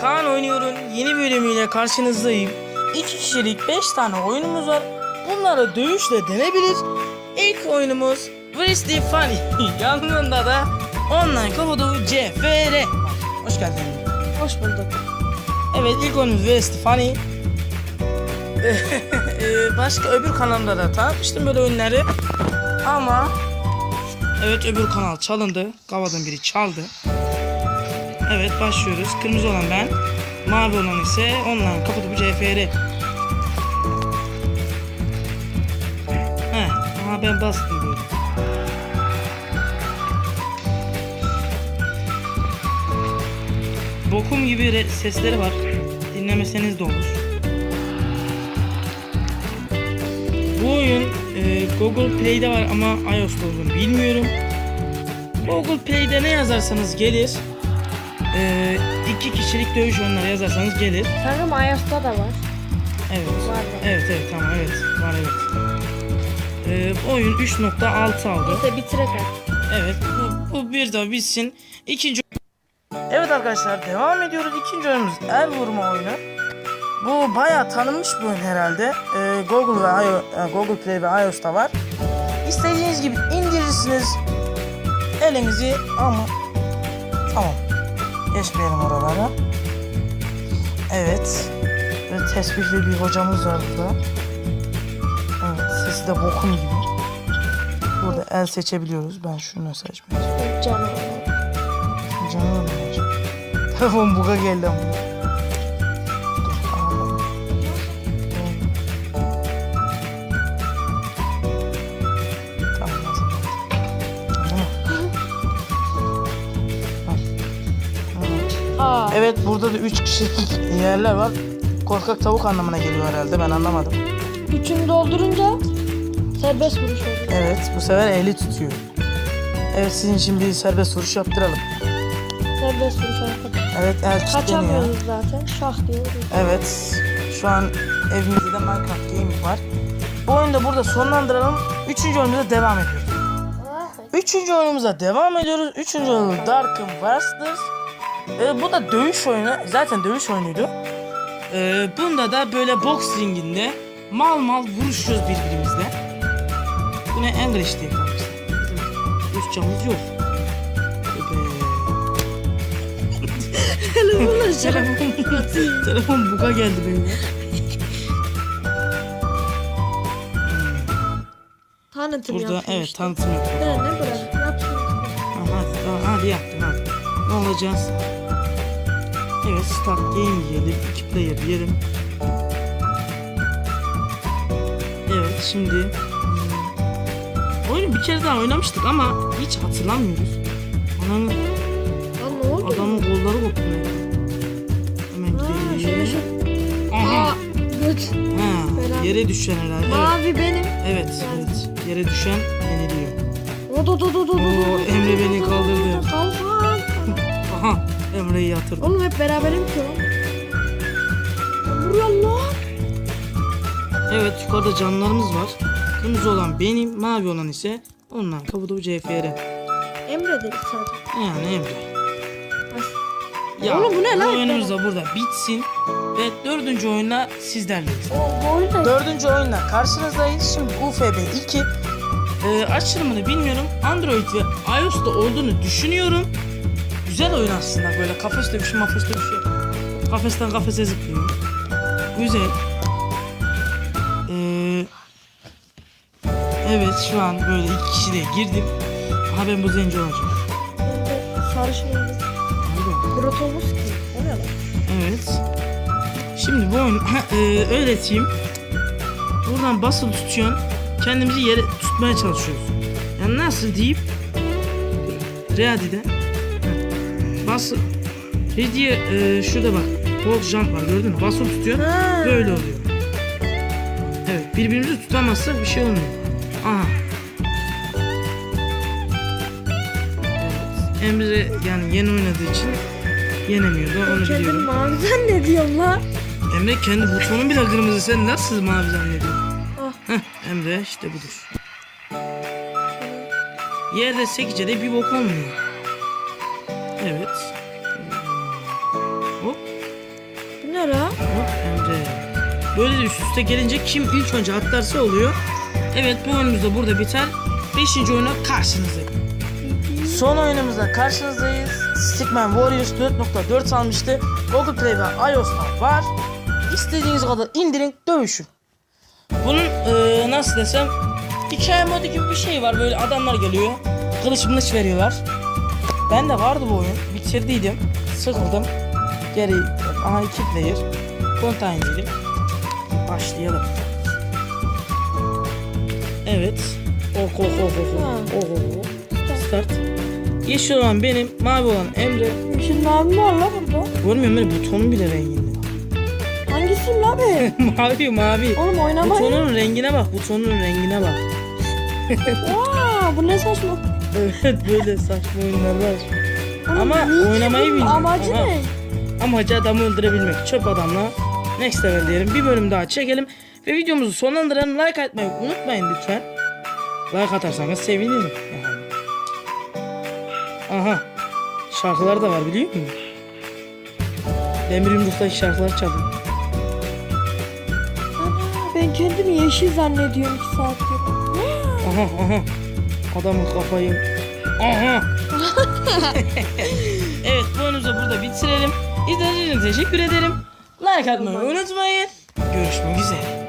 Kaan Oynuyor'un yeni bölümüyle karşınızdayım. 2 kişilik 5 tane oyunumuz var. Bunlara dövüşle denebilir. İlk oyunumuz Wrestling Funny. Yanında da online kodu CFR. Hoş geldin. Hoş bulduk. Evet ilk oyunumuz Wrestling Funny. Ee, Başka öbür kanalda da tanıtmıştım böyle oyunları. Ama evet öbür kanal çalındı. Gavadan biri çaldı. Evet başlıyoruz. Kırmızı olan ben. Mavi olan ise online kapatıp CFR. Heh, aha ben bastım böyle. Bokum gibi sesleri var. Dinlemeseniz de olur. Bu oyun e, Google Play'de var ama iOS'ta olduğunu bilmiyorum. Google Play'de ne yazarsanız gelir. E, iki kişilik dövüş oyunları yazarsanız gelir. Sanırım iOS'ta da var. Evet. Var? Evet evet tamam evet var evet. E, oyun 3.6 aldı. Neyse bitirek artık. Evet bu, bu bir daha bitsin. İkinci Evet arkadaşlar devam ediyoruz. İkinci oyunumuz el vurma oyunu. Bu bayağı tanınmış bir oyun herhalde. Ee, Google ve iO- e, Google Play ve iOS'ta var. İstediğiniz gibi indirirsiniz. Elinizi ama tamam. Geçmeyelim oralara. Evet. Böyle tesbihli bir hocamız var burada. Evet sesi de bokum gibi. Burada el seçebiliyoruz. Ben şunu seçmek Canım. Canım. Telefon buga geldi ama. Evet burada da 3 kişilik yerler var. Korkak tavuk anlamına geliyor herhalde ben anlamadım. Üçünü doldurunca serbest vuruş oluyor. Evet bu sefer eli tutuyor. Evet sizin için bir serbest vuruş yaptıralım. Serbest vuruş arkadaşlar. Evet el kilitleniyor. Kaçamıyoruz zaten. Şah diye. Evet. Şu an evimizde de Minecraft Gaming var. Bu oyunu da burada sonlandıralım. Üçüncü oyunumuza devam ediyoruz. Üçüncü oyunumuza devam ediyoruz. Üçüncü oyunumuz Dark Warsters. Ee, bu da dövüş oyunu. Zaten dövüş oyunuydu. Ee, bunda da böyle boks ringinde mal mal vuruşuyoruz birbirimizle. Bu ne English diye. Bizim Rusçamız yok. Telefonla telefon, telefon buga geldi benim. ya. Tanıtım Burada yapıyor evet işte. tanıtım yapıyor. Ne ne bırak? Yapsın. Ha, hadi, hadi yaptım hadi. Ne olacağız? Evet start game diyelim. iki player diyelim. Evet şimdi hmm, oyunu bir kere daha oynamıştık ama hiç hatırlamıyoruz. Ananın adamın kolları koptu ya. Hemen Aa, şöyle gidelim. şu. Aha. Göt. Ha, yere düşen herhalde. Evet. Mavi benim. Evet, evet. Yere düşen yeniliyor. O do do do do do. Oo, Emre beni kaldırdı. Kalkan. Aha, Emre'yi yatırdı. Oğlum hep beraberim ki lan. Vuruyor lan. Evet yukarıda canlarımız var. Kırmızı olan benim, mavi olan ise ondan kabudu CFR. Emre dedik sadece. Yani Emre. Ay. Oğlum bu ne lan? oyunumuz da burada bitsin. Ve dördüncü oyunla sizlerleyiz. O bu oyunda Dördüncü oyunla karşınızdayız. Şimdi UFB 2. Ee, açılımını bilmiyorum. Android ve iOS'ta olduğunu düşünüyorum. Güzel oyun aslında böyle kafes dövüşü mafes dövüşü yok. Kafesten kafese zıplıyor. Güzel. Ee, evet şu an böyle iki kişi de girdim. Aha ben bu zenci olacağım. sarışın oldu. Hadi. Brotobus ki. O ne lan? Evet. Şimdi bu oyunu e, öğreteyim. Buradan basılı tutuyorsun. Kendimizi yere tutmaya çalışıyoruz. Yani nasıl deyip Readi'de basıl Ready'ye e, şurada bak Hold jump var gördün mü? Basılı tutuyorsun. Ha. Böyle oluyor. Evet birbirimizi tutamazsak bir şey olmuyor. Aha. Evet. Emre yani yeni oynadığı için yenemiyordu onu Kendini biliyorum. mavi zannediyorum lan. Emre kendi butonun bile kırmızı sen nasıl mavi zannediyorsun? Ah. Heh, Emre işte budur. Yerde sekice de bir bok olmuyor. Evet. Hmm. Hop. Bu ne la? Hop Böyle de üst üste gelince kim ilk önce atlarsa oluyor. Evet bu oyunumuz da burada biter. Beşinci oyuna karşınızdayım. Son oyunumuzda karşınızdayız. Stickman Warriors 4.4 almıştı. Google Play ve iOS'ta var. İstediğiniz kadar indirin, dövüşün. Bunun e, nasıl desem hikaye modu gibi bir şey var. Böyle adamlar geliyor. Kılıç mılıç veriyorlar. Ben de vardı bu oyun. Bitirdiydim. Sıkıldım. Geri aha iki player. Contain dedim. Başlayalım. Evet. Oh oh oh oh oh. oh, oh, oh. Start. Yeşil olan benim, mavi olan Emre. Şimdi mavi var la burada. Görmüyorum böyle butonun bile renginde. Hangisi be? mavi mavi. Oğlum oynamayın. Butonun rengine bak, butonun rengine bak. Aa, bu ne saçma. Evet böyle saçma oyunlar var. Ama niye ki oynamayı bunun bilmiyorum. Amacı Aha. ne? Amacı adamı öldürebilmek. Çöp adamla next level diyelim. Bir bölüm daha çekelim. Ve videomuzu sonlandıralım. Like atmayı unutmayın lütfen. Like atarsanız sevinirim. Aha. Şarkılar da var biliyor musun? Demir Yumruk'taki şarkılar çalıyor. Ben kendimi yeşil zannediyorum iki saattir. Aha aha. Adamın kafayı. Aha. evet bu oyunumuzu burada bitirelim. İzlediğiniz için teşekkür ederim. Like atmayı unutmayın. Görüşmek üzere.